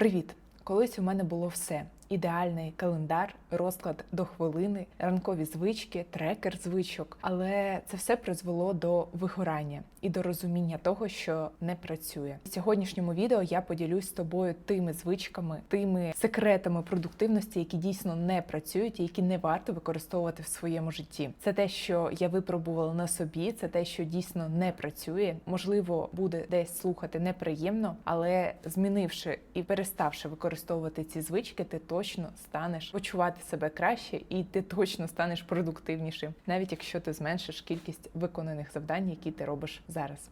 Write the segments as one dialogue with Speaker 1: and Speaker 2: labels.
Speaker 1: Привіт! Колись у мене було все: ідеальний календар, розклад до хвилини, ранкові звички, трекер звичок. Але це все призвело до вигорання і до розуміння того, що не працює. В сьогоднішньому відео я поділюсь з тобою тими звичками, тими секретами продуктивності, які дійсно не працюють і які не варто використовувати в своєму житті. Це те, що я випробувала на собі, це те, що дійсно не працює. Можливо, буде десь слухати неприємно, але змінивши і переставши використовувати ці звички, ти точно станеш почувати себе краще і ти точно станеш продуктивнішим, навіть якщо ти зменшиш кількість виконаних завдань, які ти робиш зараз.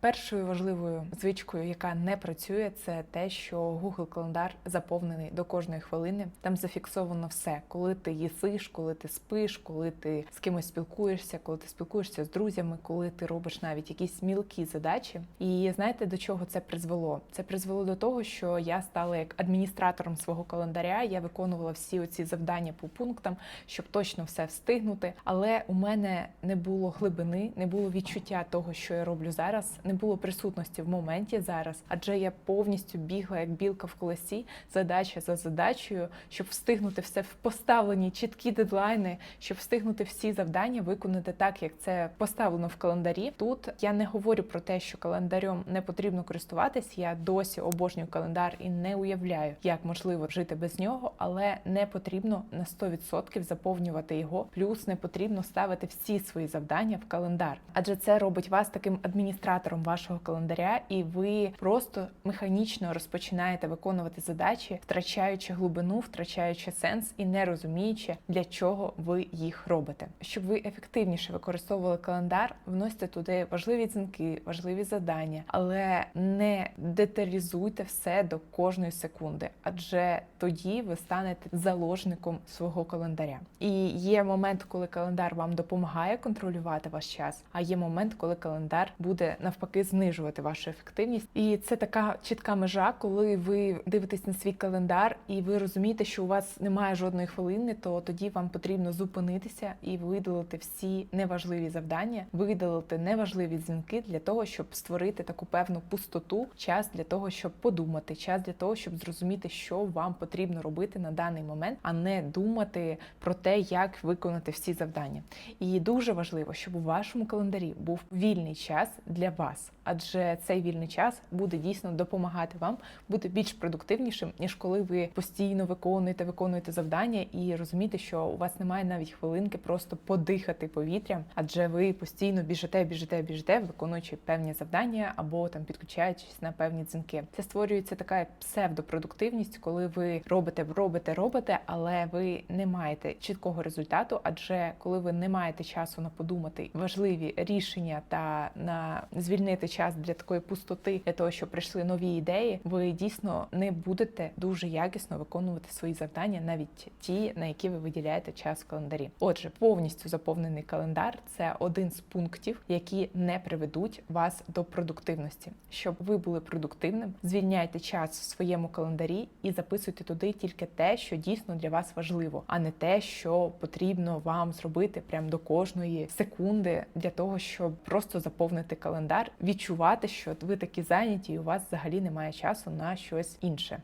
Speaker 1: Першою важливою звичкою, яка не працює, це те, що Google календар заповнений до кожної хвилини. Там зафіксовано все, коли ти їсиш, коли ти спиш, коли ти з кимось спілкуєшся, коли ти спілкуєшся з друзями, коли ти робиш навіть якісь мілкі задачі. І знаєте до чого це призвело? Це призвело до того, що я стала як адміністратором свого календаря. Я виконувала всі оці завдання по пунктам, щоб точно все встигнути. Але у мене не було глибини, не було відчуття того, що я роблю зараз не було присутності в моменті зараз, адже я повністю бігла як білка в колесі, задача за задачею, щоб встигнути все в поставлені чіткі дедлайни, щоб встигнути всі завдання виконати так, як це поставлено в календарі. Тут я не говорю про те, що календарем не потрібно користуватись. Я досі обожнюю календар і не уявляю, як можливо жити без нього, але не потрібно на 100% заповнювати його. Плюс не потрібно ставити всі свої завдання в календар, адже це робить вас таким адміністратором вашого календаря, і ви просто механічно розпочинаєте виконувати задачі, втрачаючи глибину, втрачаючи сенс і не розуміючи, для чого ви їх робите. Щоб ви ефективніше використовували календар, вносьте туди важливі дзвінки, важливі завдання, але не деталізуйте все до кожної секунди, адже тоді ви станете заложником свого календаря. І є момент, коли календар вам допомагає контролювати ваш час, а є момент, коли календар буде навпаки знижувати вашу ефективність. І це така чітка межа, коли ви дивитесь на свій календар і ви розумієте, що у вас немає жодної хвилини, то тоді вам потрібно зупинитися і видалити всі неважливі завдання, видалити неважливі дзвінки для того, щоб створити таку певну пустоту, час для того, щоб подумати, час для того, щоб зрозуміти, що вам потрібно робити на даний момент, а не думати про те, як виконати всі завдання. І дуже важливо, щоб у вашому календарі був вільний час для вас, us. Адже цей вільний час буде дійсно допомагати вам бути більш продуктивнішим, ніж коли ви постійно виконуєте, виконуєте завдання і розумієте, що у вас немає навіть хвилинки просто подихати повітрям, адже ви постійно біжите, біжите, біжите, виконуючи певні завдання або там підключаючись на певні дзвінки. Це створюється така псевдопродуктивність, коли ви робите, робите, робите, але ви не маєте чіткого результату. Адже коли ви не маєте часу на подумати важливі рішення та на звільнити час для такої пустоти, для того, щоб прийшли нові ідеї, ви дійсно не будете дуже якісно виконувати свої завдання, навіть ті, на які ви виділяєте час в календарі. Отже, повністю заповнений календар це один з пунктів, які не приведуть вас до продуктивності. Щоб ви були продуктивним, звільняйте час в своєму календарі і записуйте туди тільки те, що дійсно для вас важливо, а не те, що потрібно вам зробити прямо до кожної секунди для того, щоб просто заповнити календар, відчувати, що ви такі зайняті, і у вас взагалі немає часу на щось інше.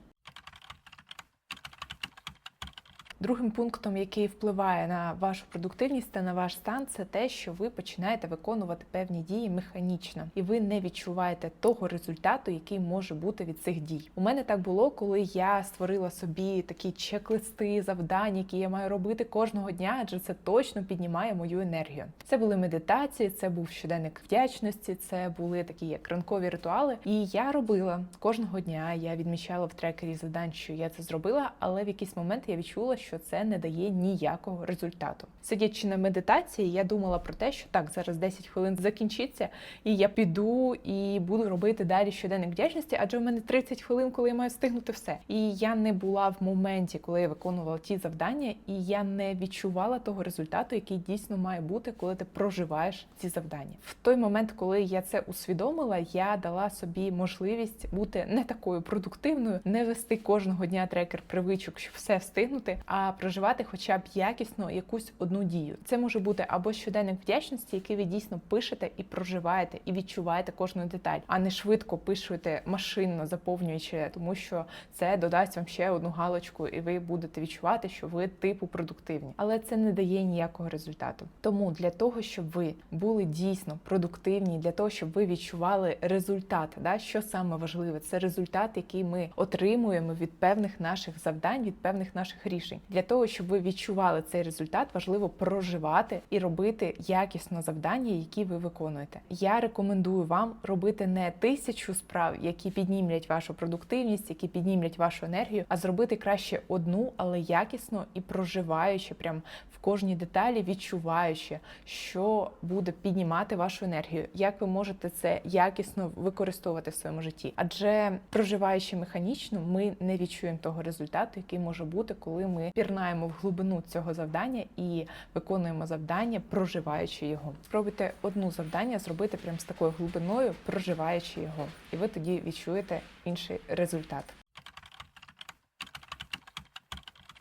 Speaker 1: Другим пунктом, який впливає на вашу продуктивність та на ваш стан, це те, що ви починаєте виконувати певні дії механічно, і ви не відчуваєте того результату, який може бути від цих дій. У мене так було, коли я створила собі такі чек-листи завдань, які я маю робити кожного дня, адже це точно піднімає мою енергію. Це були медитації, це був щоденник вдячності, це були такі як ранкові ритуали. І я робила кожного дня. Я відмічала в трекері завдань, що я це зробила, але в якийсь момент я відчула, що це не дає ніякого результату. Сидячи на медитації, я думала про те, що так, зараз 10 хвилин закінчиться, і я піду і буду робити далі щоденник вдячності, адже в мене 30 хвилин, коли я маю встигнути все. І я не була в моменті, коли я виконувала ті завдання, і я не відчувала того результату, який дійсно має бути, коли ти проживаєш ці завдання. В той момент, коли я це усвідомила, я дала собі можливість бути не такою продуктивною, не вести кожного дня трекер привичок, щоб все встигнути. а а проживати хоча б якісно якусь одну дію. Це може бути або щоденник вдячності, який ви дійсно пишете і проживаєте, і відчуваєте кожну деталь, а не швидко пишете машинно, заповнюючи, тому що це додасть вам ще одну галочку, і ви будете відчувати, що ви типу продуктивні. Але це не дає ніякого результату. Тому для того, щоб ви були дійсно продуктивні, для того, щоб ви відчували результат, да, що саме важливе, це результат, який ми отримуємо від певних наших завдань, від певних наших рішень. Для того, щоб ви відчували цей результат, важливо проживати і робити якісно завдання, які ви виконуєте. Я рекомендую вам робити не тисячу справ, які піднімлять вашу продуктивність, які піднімлять вашу енергію, а зробити краще одну, але якісно і проживаючи прям в кожній деталі, відчуваючи, що буде піднімати вашу енергію, як ви можете це якісно використовувати в своєму житті. Адже проживаючи механічно, ми не відчуємо того результату, який може бути, коли ми пірнаємо в глибину цього завдання і виконуємо завдання, проживаючи його. Спробуйте одну завдання зробити прям з такою глибиною, проживаючи його, і ви тоді відчуєте інший результат.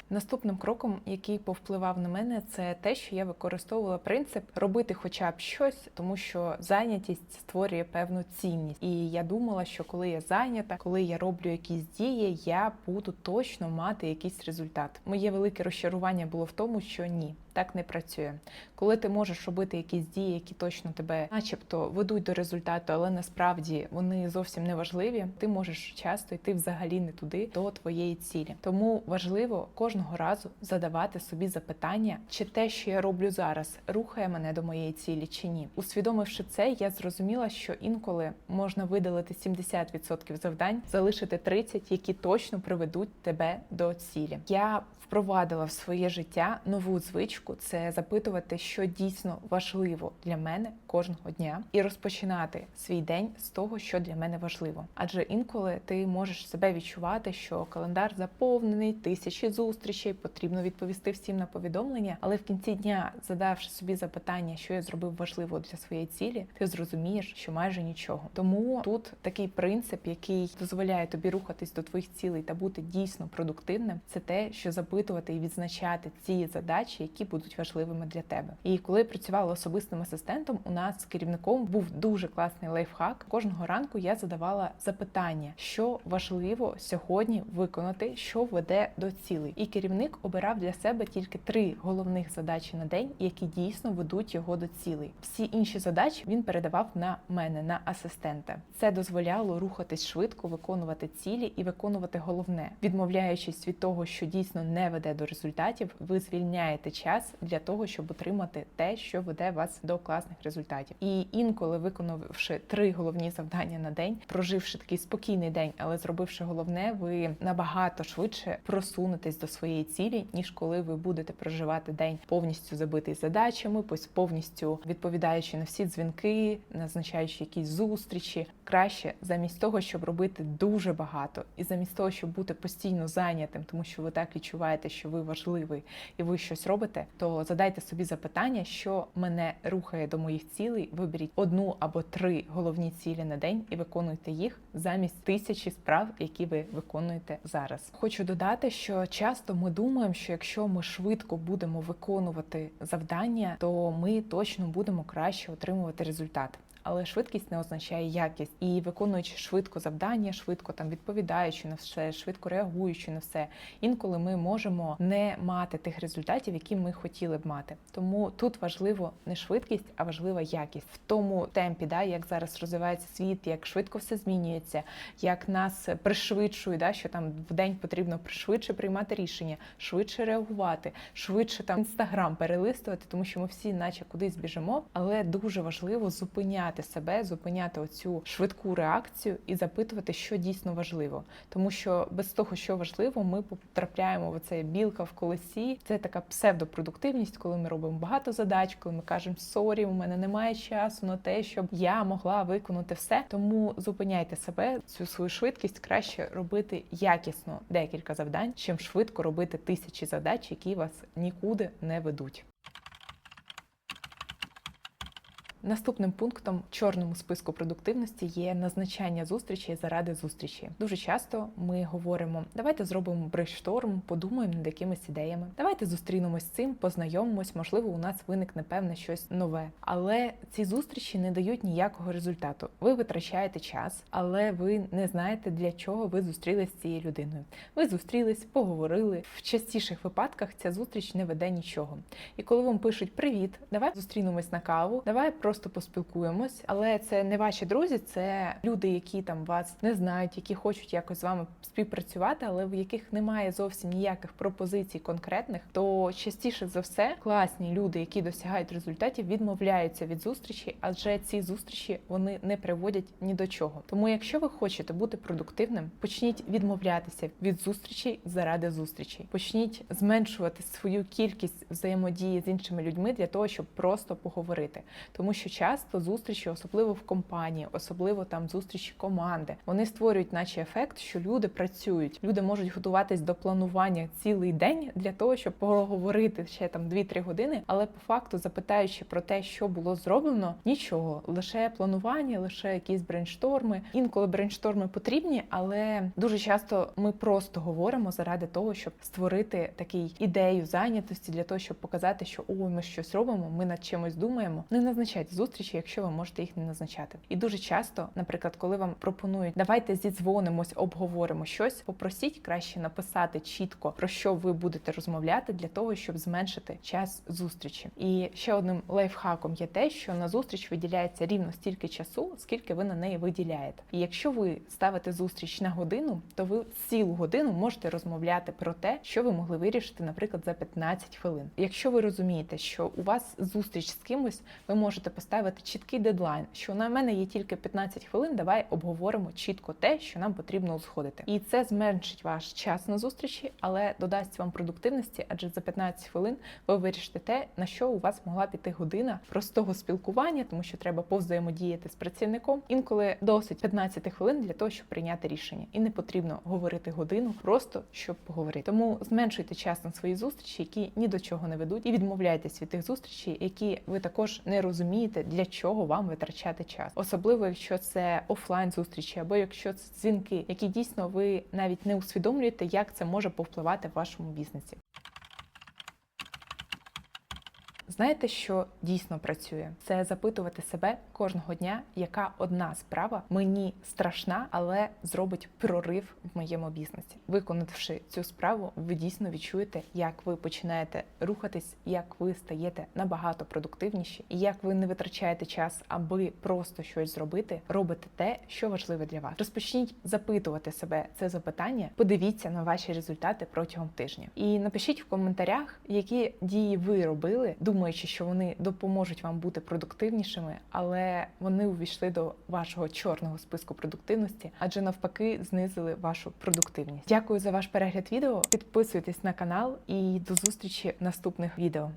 Speaker 1: Наступним кроком, який повпливав на мене, це те, що я використовувала принцип робити хоча б щось, тому що зайнятість створює певну цінність. І я думала, що коли я зайнята, коли я роблю якісь дії, я буду точно мати якийсь результат. Моє велике розчарування було в тому, що ні. Так не працює. Коли ти можеш робити якісь дії, які точно тебе, начебто, ведуть до результату, але насправді вони зовсім не важливі. Ти можеш часто йти взагалі не туди до твоєї цілі. Тому важливо кожного разу задавати собі запитання, чи те, що я роблю зараз, рухає мене до моєї цілі, чи ні. Усвідомивши це, я зрозуміла, що інколи можна видалити 70% завдань, залишити 30%, які точно приведуть тебе до цілі. Я впровадила в своє життя нову звичку це запитувати, що дійсно важливо для мене кожного дня, і розпочинати свій день з того, що для мене важливо. Адже інколи ти можеш себе відчувати, що календар заповнений, тисячі зустрічей, потрібно відповісти всім на повідомлення. Але в кінці дня, задавши собі запитання, що я зробив важливо для своєї цілі, ти зрозумієш, що майже нічого. Тому тут такий принцип, який дозволяє тобі рухатись до твоїх цілей та бути дійсно продуктивним, це те, що запитувати і відзначати ці задачі, які будуть важливими для тебе. І коли я працювала особистим асистентом, у нас з керівником був дуже класний лайфхак. Кожного ранку я задавала запитання, що важливо сьогодні виконати, що веде до цілей. І керівник обирав для себе тільки три головних задачі на день, які дійсно ведуть його до цілей. Всі інші задачі він передавав на мене, на асистента. Це дозволяло рухатись швидко, виконувати цілі і виконувати головне, відмовляючись від того, що дійсно не веде до результатів, ви звільняєте час для того, щоб отримати те, що веде вас до класних результатів. І інколи, виконавши три головні завдання на день, проживши такий спокійний день, але зробивши головне, ви набагато швидше просунетесь до своєї цілі, ніж коли ви будете проживати день повністю забитий задачами, повністю відповідаючи на всі дзвінки, назначаючи якісь зустрічі. Краще замість того, щоб робити дуже багато, і замість того, щоб бути постійно зайнятим, тому що ви так відчуваєте, що ви важливий і ви щось робите, то задайте собі запитання, що мене рухає до моїх цілей. Виберіть одну або три головні цілі на день і виконуйте їх замість тисячі справ, які ви виконуєте зараз. Хочу додати, що часто ми думаємо, що якщо ми швидко будемо виконувати завдання, то ми точно будемо краще отримувати результат але швидкість не означає якість. І виконуючи швидко завдання, швидко там відповідаючи на все, швидко реагуючи на все, інколи ми можемо не мати тих результатів, які ми хотіли б мати. Тому тут важливо не швидкість, а важлива якість в тому темпі, да, як зараз розвивається світ, як швидко все змінюється, як нас пришвидшує, да, що там в день потрібно швидше приймати рішення, швидше реагувати, швидше там інстаграм перелистувати, тому що ми всі, наче кудись біжимо, але дуже важливо зупиняти зупиняти себе, зупиняти оцю швидку реакцію і запитувати, що дійсно важливо. Тому що без того, що важливо, ми потрапляємо в оцей білка в колесі. Це така псевдопродуктивність, коли ми робимо багато задач, коли ми кажемо сорі, у мене немає часу на те, щоб я могла виконати все. Тому зупиняйте себе, цю свою швидкість краще робити якісно декілька завдань, чим швидко робити тисячі задач, які вас нікуди не ведуть. Наступним пунктом чорному списку продуктивності є назначання зустрічей заради зустрічі. Дуже часто ми говоримо: давайте зробимо брейншторм, подумаємо над якимись ідеями. Давайте зустрінемось з цим, познайомимось. Можливо, у нас виникне певне щось нове. Але ці зустрічі не дають ніякого результату. Ви витрачаєте час, але ви не знаєте для чого ви зустрілись з цією людиною. Ви зустрілись, поговорили. В частіших випадках ця зустріч не веде нічого. І коли вам пишуть Привіт, давай зустрінемось на каву, давай просто поспілкуємось. Але це не ваші друзі, це люди, які там вас не знають, які хочуть якось з вами співпрацювати, але в яких немає зовсім ніяких пропозицій конкретних, то частіше за все класні люди, які досягають результатів, відмовляються від зустрічі, адже ці зустрічі вони не приводять ні до чого. Тому, якщо ви хочете бути продуктивним, почніть відмовлятися від зустрічей заради зустрічей. Почніть зменшувати свою кількість взаємодії з іншими людьми для того, щоб просто поговорити. Тому що часто зустрічі, особливо в компанії, особливо там зустрічі команди, вони створюють, наче ефект, що люди працюють. Люди можуть готуватись до планування цілий день для того, щоб поговорити ще там 2-3 години, але по факту, запитаючи про те, що було зроблено, нічого, лише планування, лише якісь брейншторми. Інколи брейншторми потрібні, але дуже часто ми просто говоримо заради того, щоб створити такий ідею зайнятості для того, щоб показати, що ой, ми щось робимо, ми над чимось думаємо. Не назначайте зустрічі, якщо ви можете їх не назначати. І дуже часто, наприклад, коли вам пропонують давайте зідзвонимось, обговоримо щось, попросіть краще написати чітко про що ви будете розмовляти для того, щоб зменшити час зустрічі. І ще одним лайфхаком є те, що на зустріч виділяється рівно стільки часу, скільки ви на неї виділяєте. І якщо ви ставите зустріч на годину, то ви цілу годину можете розмовляти про те, що ви могли вирішити, наприклад, за 15 хвилин. Якщо ви розумієте, що у вас зустріч з кимось, ви можете поставити чіткий дедлайн, що на мене є тільки 15 хвилин. Давай обговоримо чітко те, що нам потрібно узгодити, і це зменшить ваш час на зустрічі, але додасть вам продуктивності, адже за 15 хвилин ви вирішите те, на що у вас могла піти година простого спілкування, тому що треба повзаємодіяти з працівником. Інколи досить 15 хвилин для того, щоб прийняти рішення, і не потрібно говорити годину просто щоб поговорити. Тому зменшуйте час на свої зустрічі, які ні до чого не ведуть, і відмовляйтесь від тих зустрічей, які ви також не розумієте, для чого вам витрачати час, особливо якщо це офлайн зустрічі, або якщо це дзвінки, які дійсно ви навіть не усвідомлюєте, як це може повпливати в вашому бізнесі. Знаєте, що дійсно працює? Це запитувати себе кожного дня, яка одна справа мені страшна, але зробить прорив в моєму бізнесі. Виконавши цю справу, ви дійсно відчуєте, як ви починаєте рухатись, як ви стаєте набагато продуктивніші, і як ви не витрачаєте час, аби просто щось зробити, робите те, що важливе для вас. Розпочніть запитувати себе це запитання, подивіться на ваші результати протягом тижня, і напишіть в коментарях, які дії ви робили, думаючи, що вони допоможуть вам бути продуктивнішими, але вони увійшли до вашого чорного списку продуктивності, адже навпаки знизили вашу продуктивність. Дякую за ваш перегляд відео. Підписуйтесь на канал і до зустрічі в наступних відео.